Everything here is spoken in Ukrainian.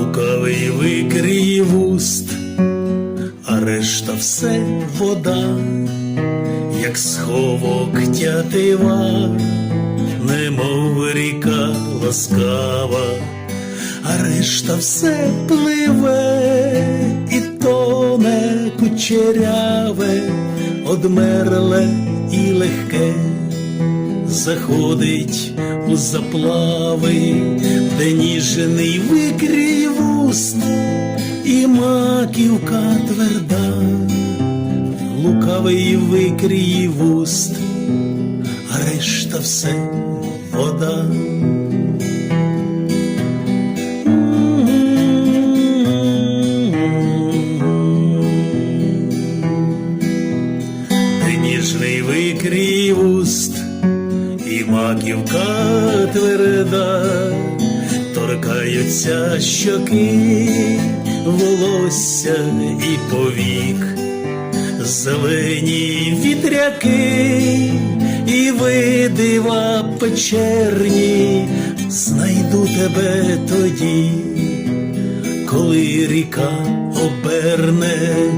Лукавий викрій вуст, а решта все вода, як сховок тятива, немов ріка ласкава, а решта все пливе і тоне кучеряве, одмерле і легке заходить у заплави, де ніжений викрій вуст і маківка тверда, лукавий викрій вуст, а решта все вода. Ніжний викрій вуст і маківка тверда, торкаються щоки, волосся і повік, зелені вітряки і видива печерні, знайду тебе тоді, коли ріка оберне